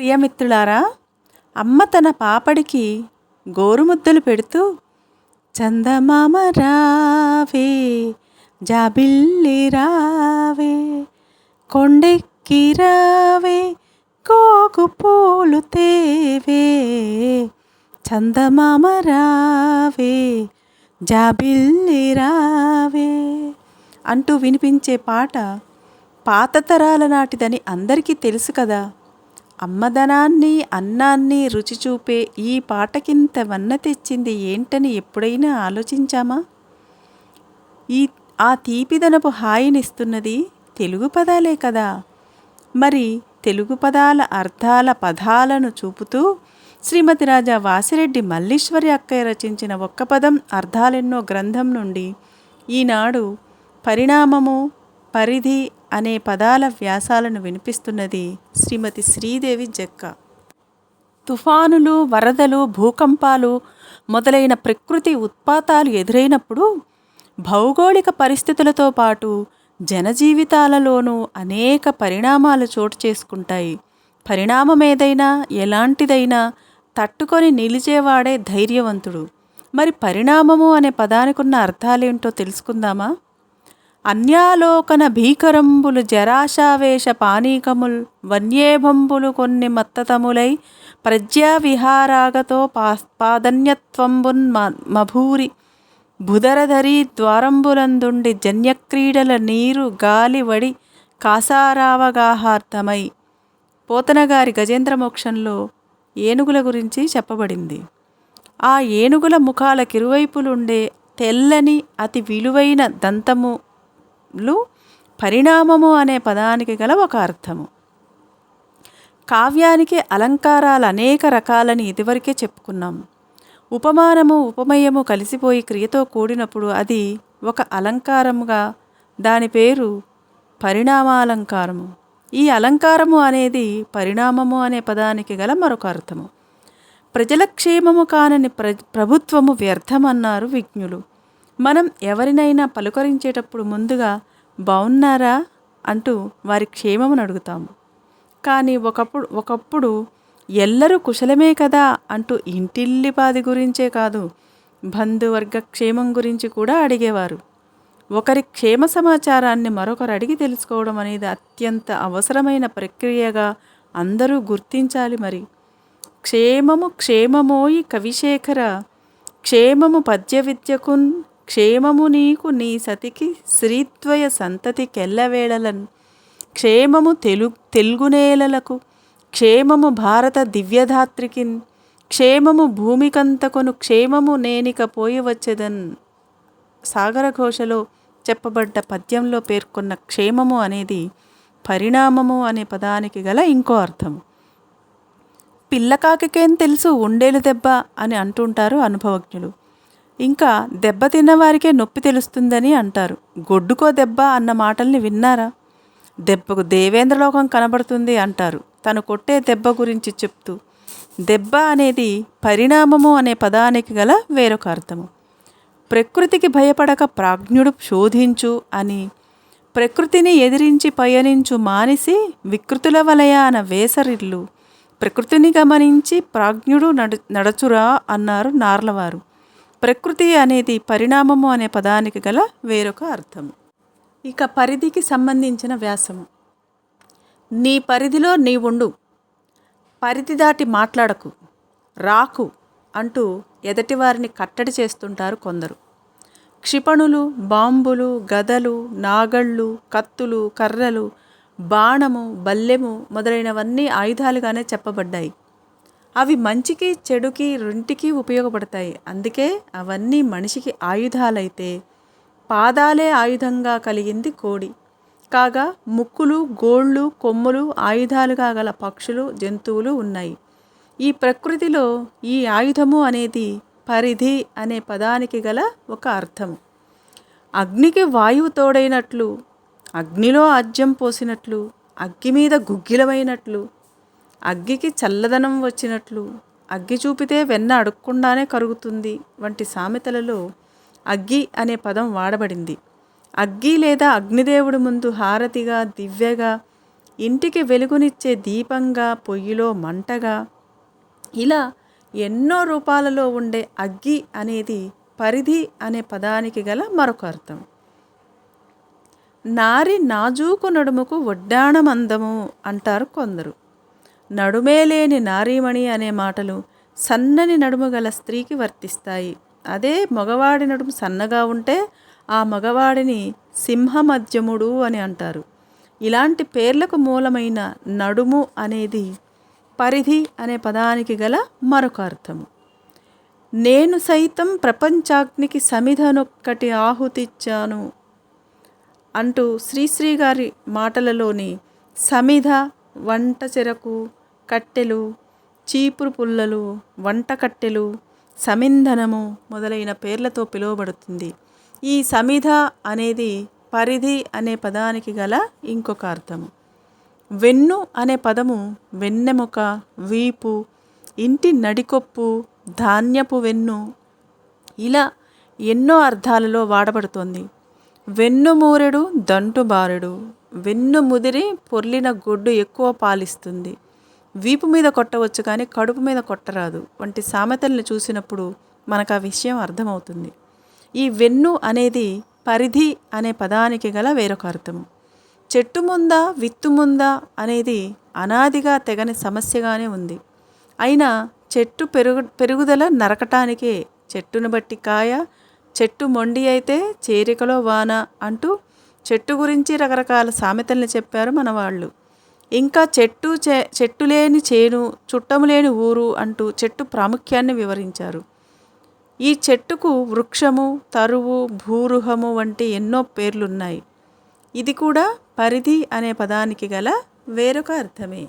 ప్రియమిత్రులారా అమ్మ తన పాపడికి గోరుముద్దలు పెడుతూ చందమామ రావే జాబిల్లి రావే కొండెక్కి రావే కోకు పూలు తేవే చందమామ రావే జాబిల్లి రావే అంటూ వినిపించే పాట పాత తరాల నాటిదని అందరికీ తెలుసు కదా. అమ్మదనాన్ని అన్నాన్ని రుచి చూపే ఈ పాటకింత వన్న తెచ్చింది ఏంటని ఎప్పుడైనా ఆలోచించామా? ఈ ఆ తీపిదనపు హాయినిస్తున్నది తెలుగు పదాలే కదా. మరి తెలుగు పదాల అర్థాల పదాలను చూపుతూ శ్రీమతి రాజా వాసిరెడ్డి మల్లీశ్వరి అక్కయ్య రచించిన ఒక్క పదం అర్థాలెన్నో గ్రంథం నుండి ఈనాడు పరిణామము పరిధి అనే పదాల వ్యాసాలను వినిపిస్తున్నది శ్రీమతి శ్రీదేవి జక్క. తుఫానులు వరదలు భూకంపాలు మొదలైన ప్రకృతి ఉత్పాతాలు ఎదురైనప్పుడు భౌగోళిక పరిస్థితులతో పాటు జనజీవితాలలోనూ అనేక పరిణామాలు చోటు చేసుకుంటాయి. పరిణామం ఏదైనా ఎలాంటిదైనా తట్టుకొని నిలిచేవాడే ధైర్యవంతుడు. మరి పరిణామము అనే పదానికున్న అర్థాలేంటో తెలుసుకుందామా? అన్యాలోకన భీకరంబులు జరాశావేశ పానీకముల్ వన్యేభంబులు కొన్ని మత్తతములై ప్రజ్యావిహారాగతో పా పాదన్యత్వంబున్ మభూరి. బుధరధరి ద్వారంబులందుండి జన్యక్రీడల నీరు గాలి వడి కాసారావగాహార్థమై. పోతనగారి గజేంద్ర మోక్షంలో ఏనుగుల గురించి చెప్పబడింది. ఆ ఏనుగుల ముఖాల కిరువైపులుండే తెల్లని అతి విలువైన దంతము లు పరిణామము అనే పదానికి గల ఒక అర్థము. కావ్యానికి అలంకారాలు అనేక రకాలని ఇదివరకే చెప్పుకున్నాం ఉపమానము ఉపమయము కలిసిపోయి క్రియతో కూడినప్పుడు అది ఒక అలంకారముగా దాని పేరు పరిణామాలంకారము. ఈ అలంకారము అనేది పరిణామము అనే పదానికి గల మరొక అర్థము. ప్రజల క్షేమము కానని ప్ర ప్రభుత్వము వ్యర్థమన్నారు విజ్ఞులు. మనం ఎవరినైనా పలుకరించేటప్పుడు ముందుగా బాగున్నారా అంటూ వారి క్షేమమును అడుగుతాము. కానీ ఒకప్పుడు ఒకప్పుడు ఎల్లరూ కుశలమే కదా అంటూ ఇంటిల్లిపాది గురించే కాదు బంధువర్గ క్షేమం గురించి కూడా అడిగేవారు. ఒకరి క్షేమ సమాచారాన్ని మరొకరు అడిగి తెలుసుకోవడం అనేది అత్యంత అవసరమైన ప్రక్రియగా అందరూ గుర్తించాలి మరి. క్షేమము క్షేమమోయి కవిశేఖర క్షేమము పద్య విద్యకున్ క్షేమము నీకు నీ సతికి శ్రీద్వయ సంతతి కెల్లవేళలను. క్షేమము తెలు తెలుగునేలలకు క్షేమము భారత దివ్యధాత్రికి క్షేమము భూమికంతకొను క్షేమము నేనిక పోయి వచ్చేదన్. సాగరఘోషలో చెప్పబడ్డ పద్యంలో పేర్కొన్న క్షేమము అనేది పరిణామము అనే పదానికి గల ఇంకో అర్థం పిల్లకాకికేం తెలుసు ఉండేలు దెబ్బ అని అంటుంటారు అనుభవజ్ఞులు. ఇంకా దెబ్బతిన్న వారికే నొప్పి తెలుస్తుందని అంటారు. గొడ్డుకో దెబ్బ అన్న మాటల్ని విన్నారా? దెబ్బకు దేవేంద్రలోకం కనబడుతుంది అంటారు. తను కొట్టే దెబ్బ గురించి చెప్తూ దెబ్బ అనేది పరిణామము అనే పదానికి గల వేరొక అర్థము. ప్రకృతికి భయపడక ప్రాజ్ఞుడు శోధించు అని ప్రకృతిని ఎదిరించి పయనించు మానిసి వికృతుల వలయాన వేసరిల్లు ప్రకృతిని గమనించి ప్రాజ్ఞుడు నడు నడచురా అన్నారు నార్లవారు. ప్రకృతి అనేది పరిణామము అనే పదానికి గల వేరొక అర్థం ఇక పరిధికి సంబంధించిన వ్యాసము. నీ పరిధిలో నీ ఉండు పరిధి దాటి మాట్లాడకు. రాకు అంటూ ఎదటివారిని కట్టడి చేస్తుంటారు కొందరు. క్షిపణులు బాంబులు గదలు నాగళ్ళు కత్తులు కర్రలు బాణము బల్లెము మొదలైనవన్నీ ఆయుధాలుగానే చెప్పబడ్డాయి. అవి మంచికి చెడుకి రెంటికి ఉపయోగపడతాయి. అందుకే అవన్నీ మనిషికి ఆయుధాలైతే పాదాలే ఆయుధంగా కలిగింది కోడి. కాగా ముక్కులు గోళ్ళు కొమ్ములు ఆయుధాలుగా గల పక్షులు జంతువులు ఉన్నాయి. ఈ ప్రకృతిలో ఈ ఆయుధము అనేది పరిధి అనే పదానికి గల ఒక అర్థం అగ్నికి వాయువు తోడైనట్లు అగ్నిలో ఆజ్యం పోసినట్లు అగ్గి మీద గుగ్గిలమైనట్లు అగ్గికి చల్లదనం వచ్చినట్లు అగ్గి చూపితే వెన్న అడుక్కుండానే కరుగుతుంది వంటి సామెతలలో అగ్గి అనే పదం వాడబడింది. అగ్గి లేదా అగ్నిదేవుడి ముందు హారతిగా దివ్యగా ఇంటికి వెలుగునిచ్చే దీపంగా పొయ్యిలో మంటగా ఇలా ఎన్నో రూపాలలో ఉండే అగ్గి అనేది పరిధి అనే పదానికి గల మరొక అర్థం. నారి నాజూకు నడుముకు వడ్డాణమందము అంటారు కొందరు. నడుమే లేని నారీమణి అనే మాటలు సన్నని నడుము గల స్త్రీకి వర్తిస్తాయి. అదే మగవాడి నడుము సన్నగా ఉంటే ఆ మగవాడిని సింహమధ్యముడు అని అంటారు. ఇలాంటి పేర్లకు మూలమైన నడుము అనేది పరిధి అనే పదానికి గల మరొక అర్థము. నేను సైతం ప్రపంచాగ్నికి సమిధనొక్కటి ఆహుతిచ్చాను అంటూ శ్రీశ్రీ గారి మాటలలోని సమిధ వంట చెరకు కట్టెలు చీపురు పుల్లలు వంట కట్టెలు సమింధనము మొదలైన పేర్లతో పిలువబడుతుంది. ఈ సమిధ అనేది పరిధి అనే పదానికి గల ఇంకొక అర్థము. వెన్ను అనే పదము వెన్నెముక వీపు ఇంటి నడికొప్పు ధాన్యపు వెన్ను ఇలా ఎన్నో అర్థాలలో వాడబడుతోంది. వెన్నుమూరెడు దంటుబారెడు వెన్ను ముదిరి పొర్లిన గొడ్డు ఎక్కువ పాలిస్తుంది. వీపు మీద కొట్టవచ్చు కానీ కడుపు మీద కొట్టరాదు. వంటి సామెతల్ని చూసినప్పుడు మనకు ఆ విషయం అర్థమవుతుంది. ఈ వెన్ను అనేది పరిధి అనే పదానికి గల వేరొక అర్థము. చెట్టు ముందా విత్తు ముందా అనేది అనాదిగా తెగని సమస్యగానే ఉంది. అయినా చెట్టు పెరుగు పెరుగుదల నరకటానికే చెట్టును బట్టి కాయ చెట్టు మొండి అయితే చేరికలో వాన అంటూ చెట్టు గురించి రకరకాల సామెతల్ని చెప్పారు మన వాళ్ళు ఇంకా చెట్టు చే చెట్టు లేని చేను చుట్టము లేని ఊరు అంటూ చెట్టు ప్రాముఖ్యాన్ని వివరించారు. ఈ చెట్టుకు వృక్షము తరువు భూరుహము వంటి ఎన్నో పేర్లున్నాయి. ఇది కూడా పరిధి అనే పదానికి గల వేరొక అర్థమే.